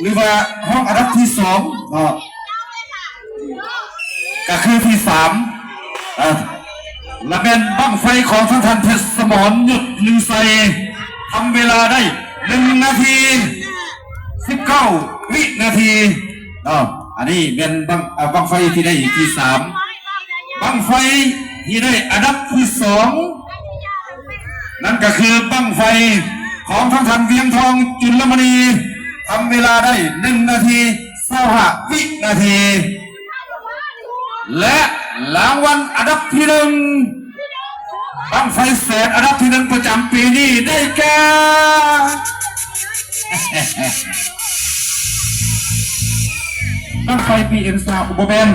หรือว่าห้องอันดับที่สองก็ก็คือที่สามอ่อและเป็นบั้งไฟของท่านท่านเพชรสมรหยุดลือใส่ทำเวลาได้หนึ่งนาทีสิบเก้าวินาทีอ๋ออันนี้เป็นบั้งอ่อบั้งไฟที่ได้ที่สามบั้งไฟที่ได้อันดับที่สองนั่นก็คือบั้งไฟของทั้งทันเวียงทองจุลมณี ทำเวลาได้หนึ่งนาทีเศร้าหวินาที และรางวัลอันดับที่หนึ่งบั้งไฟแสนอันดับที่หนึ่งประจำปีนี้ได้แก่บั้งไฟปีเอ็นซาอุบเบน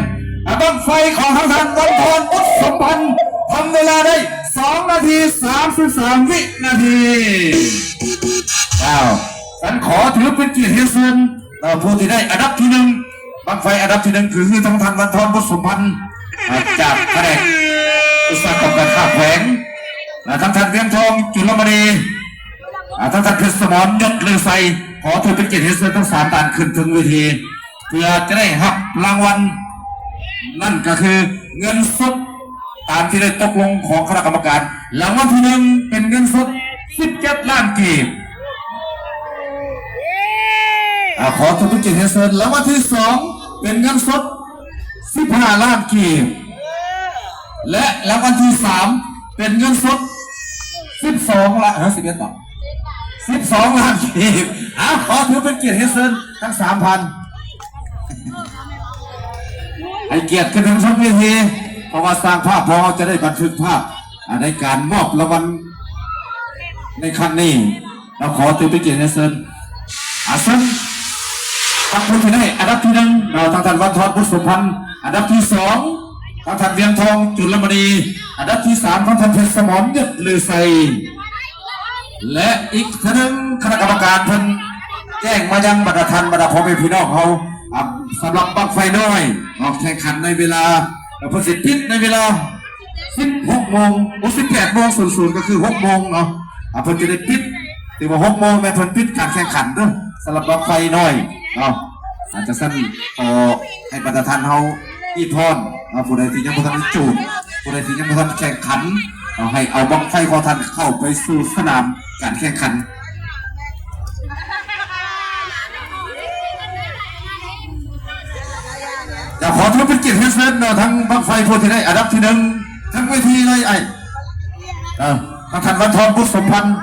อะบั้งไฟของทั้งทันวันพรอุดสมพันธ์ทำเวลาได้สองนาทีสามสิบสามวินาทีว้าว ฉันขอถือเป็นเกียรติที่สุดต่อผู้ที่ได้อันดับที่หนึ่งบังไฟอันดับที่หนึ่งคือทั้งทันวันพรอุดสมพันธ์จากแผนกอุตสาหกรรมการค้าแผงและทั้งทันเวียงทองจุลมณีท่านท่านเพชรสมรยศเลือไซขอถือเป็นเกียรติให้เชิญทั้งสามด่านขึ้นถึงเวทีเพื่อจะได้รับรางวัลนั่นก็คือเงินสดตามที่ได้ตกลงของคณะกรรมการรางวัลที่หนึ่งเป็นเงินสด 17 ล้านกีบ อ่าขอถือเป็นเกียรติให้เชิญรางวัลที่สองเป็นเงินสด15ล้านกีบและรางวัลที่สามเป็นเงินสด12ล้านสิบเอ็ดบาทสิบสองล้านกีบเอาขอถือเป็นเกียรติให้เซินทั้งสามพันให้เกียรติขึ้นถึงชั้นเวทีเพราะว่าสร้างภาพพอจะได้บันทึกภาพในการมอบรางวัลในครั้งนี้เราขอถือเป็นเกียรติให้เซินอาเซิน ทั้งผู้ที่อันดับที่หนึ่งเราทางท่านวันทองพุทธสมพันธ์อันดับที่สองทางท่านเวียงทองจุลมณีอันดับที่สามทางท่านเพชรสมรยศลือไซและอีกท่านหนึ่งคณะกรรมการเพิ่นแจ้งมายังบรรดาทันบรรดาพ่อแม่พี่น้องเขาสำหรับบังไฟน้อยออกแข่งขันในเวลาเพื่อสิทธิในเวลา16โมงโอ้18โมงศูนย์ศูนย์ก็คือ6โมงเนาะอะเพิ่นจะได้ปิดถือว่า6โมงแม่เพิ่นปิดการแข่งขันเด้อสำหรับบังไฟน้อย เนาอาจจะสั้นพอให้บรรดาทันเขาอีพรเนาผู้ใดที่ยังบ่ทันจูบผู้ใดที่ยังบ่ทันแข่งขันเราให้เอาบังไฟขอท่านเข้าไปสู่สนามการแข่งขันอยากขอทุกเป็นเกียรติให้เซนเนาะทั้งบังไฟผู้ที่ได้อันดับที่หนึ่งทั้งเวทีเลยไอ้เออทางท่านวันทองบุตรสมพันธ์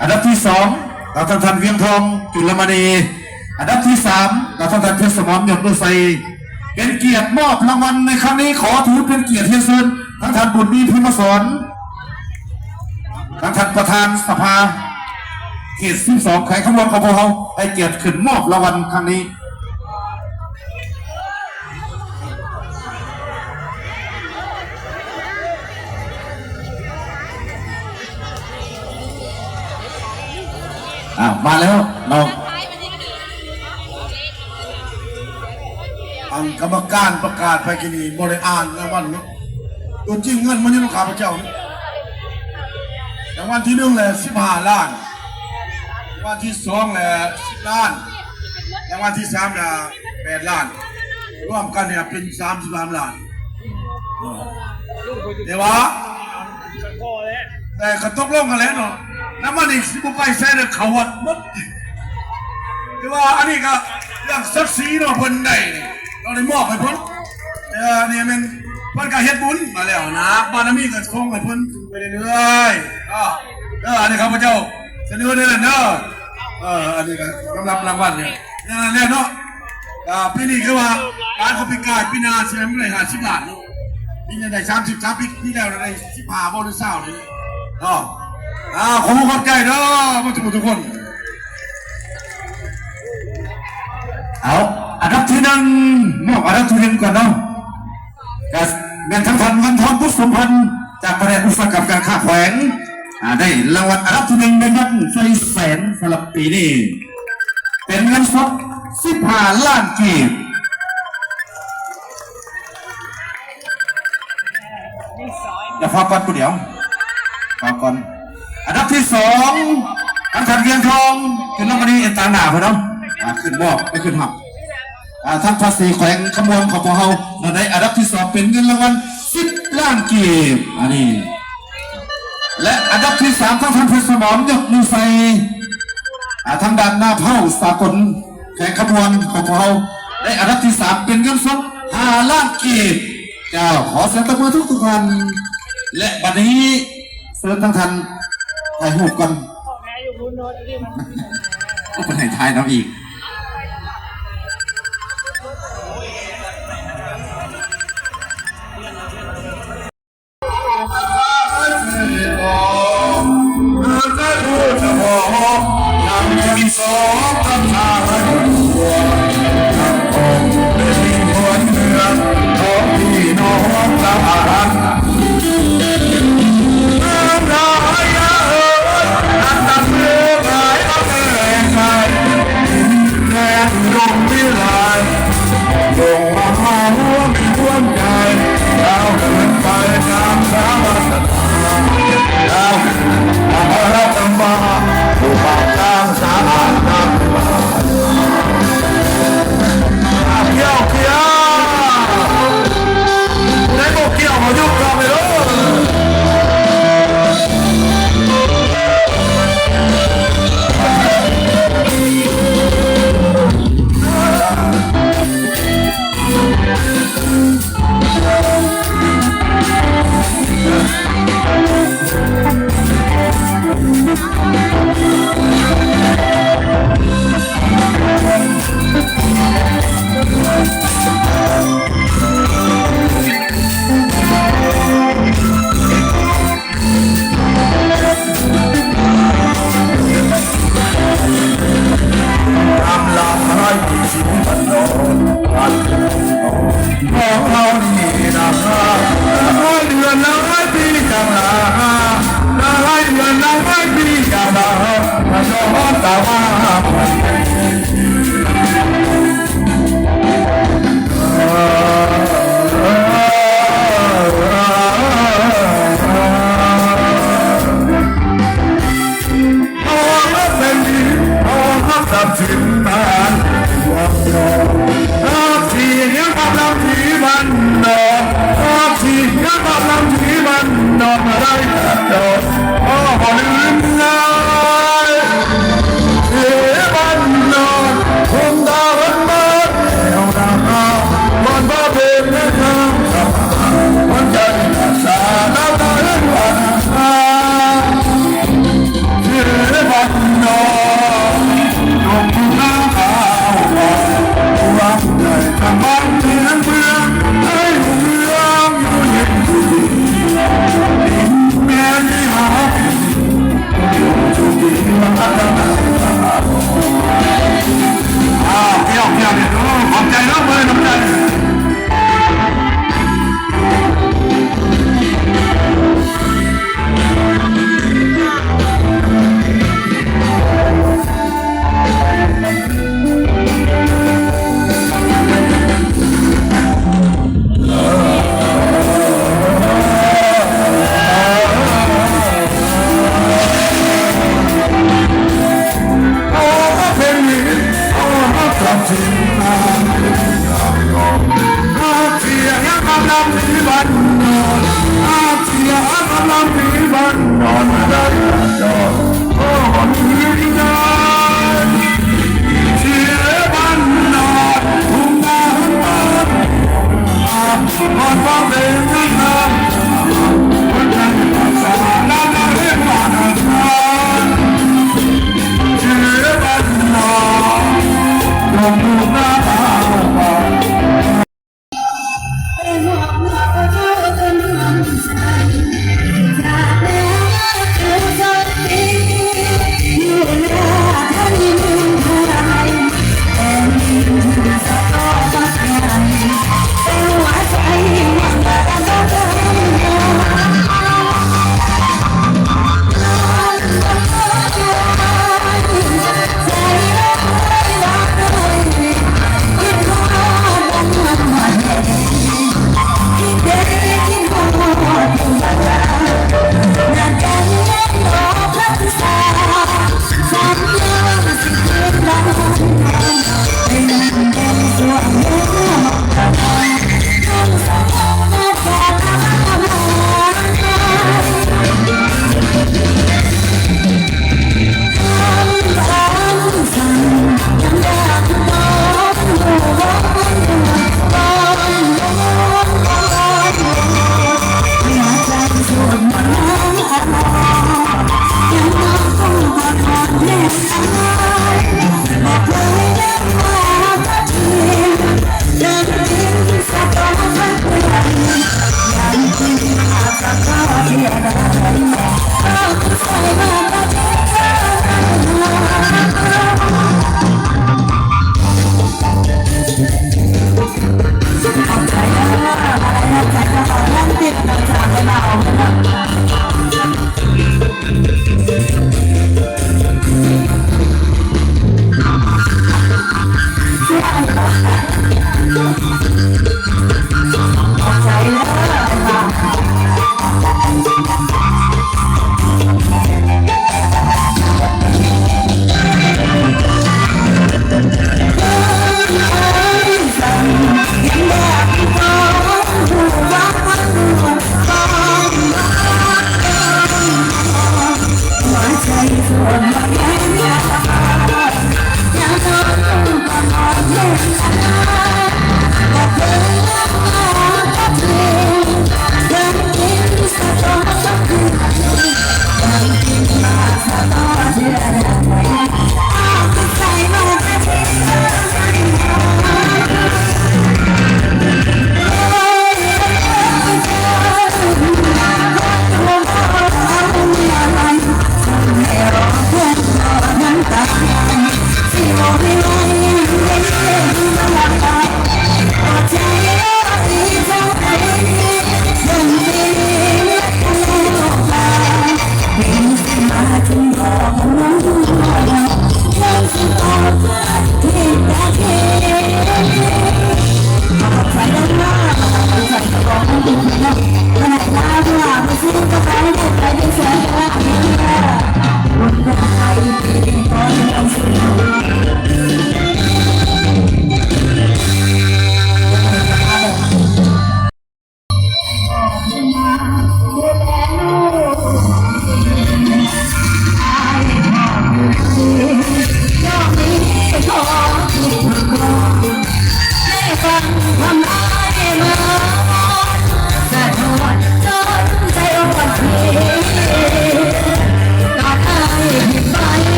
อันดับที่สอง เราทานท่านเวียงทองจุลมณีอันดับที่สามเราทานท่านเพชรสมรยมดุสัยเป็นเกียรติมอบรางวัลในครั้งนี้ขอถือเป็นเกียรติให้เซนทั้งท่านบุญมีพิมพ์สอนทั้งท่านประธานสภาเขตที่สองไขขบวนของพวกเขาให้เกียรติขึ้นมอบรางวัลครั้งนี้ มาแล้วน้องอันกรรมการประกาศไปกินีบริอ่านรางวัลเนาะตัวจริงเงินมันอยังข้าพเจ้านะรางวัลที่หนึ่งแหละสิบห้าล้านรางวัลที่สองแหละสิบล้านรางวัลที่สามแหละแปดล้าน รวมกันเนี่ยเป็นสามสิบล้านล้านเดี๋ยววะแต่ก็ตกลงกันแล้วเนาะ น้ำมันอีกสิบไปแซ่เด็กเขาวัดมดแต่ว่าอันนี้ก็เรื่องศักดิ์ศรีเนาะเพิ่นได้เราได้มอบให้เพิ่นเออนี่มันเพิ่นก็เฮ็ดบุญมาแล้วนะบารมีก็คงให้เพิ่นไปเรื่อยๆก็เอออันนี้ข้าพเจ้าเสนอได้แล้วเนาะเอออันนี้ก็สำหรับรางวัลเนี่ยนั่นแหละเนาะอ่าปีนี้คือว่าการเขาพิการปีน้าใช่ไมมันได้50ล้านเนาะปีนี้ได้30 3ปีที่แล้วได้15บ่หรือ20นี่เนาะอ่าขอบคุณขอบใจเนาะมาทุกทุกคน เอาอันดับที่หนึ่งมอบอันดับที่หนึ่งก่อนเนาะก็เงินทั้งทันวันทองพุทธสมพันธ์จากประเทศอุตสาหกรรมการค้าแขวงอ่าได้รางวัลอันดับที่หนึ่งในยันไฟแสนสำหรับปีนี้ เป็นเงินสด15ล้านกีบอย่าฟังก่อนกูเดี๋ยวฟังก่อน อันดับที่สองทางท่านเทียนทองขึ้นลงมานี่ต่าหนาพอเนาะอ่าขึ้นบอกไม่ขึ้นหักอ่าทั้งภาษีแขวงขมวลของพวกเราเราได้อันดับที่สองเป็นเงินรางวัลสิบล้านกีบอันนี้ และอันดับที่สามของท่านผู้สมรยกมือใส่อ่าทางด้านหน้าเผ่าสากลแขวงขบวนของพวกเราได้อันดับที่สามเป็นเงินสดห้าล้านกีบเจ้าขอเสียงตบมือทุกทุกท่านและบัดนี้เชิญทั้งท่าน ถ่ายรูปกันแม่อยู่บนโน้ตที่มันก็เป็นไหนทายน้ำอีก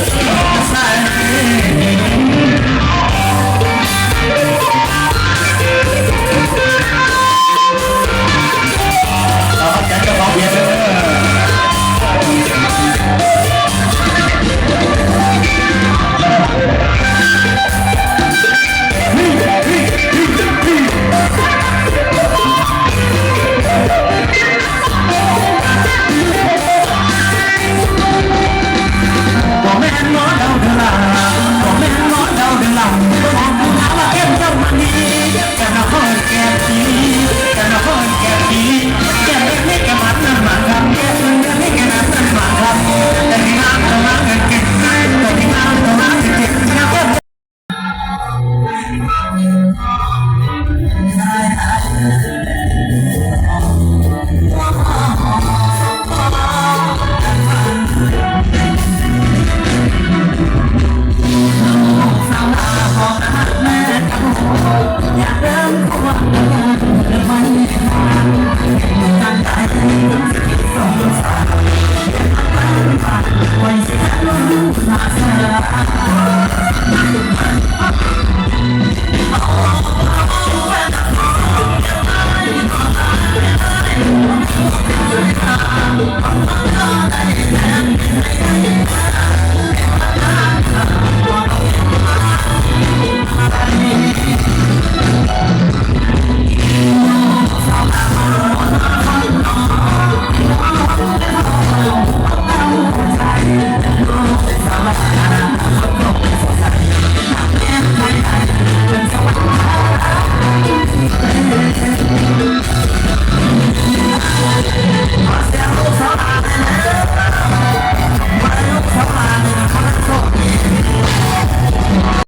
I'm my name.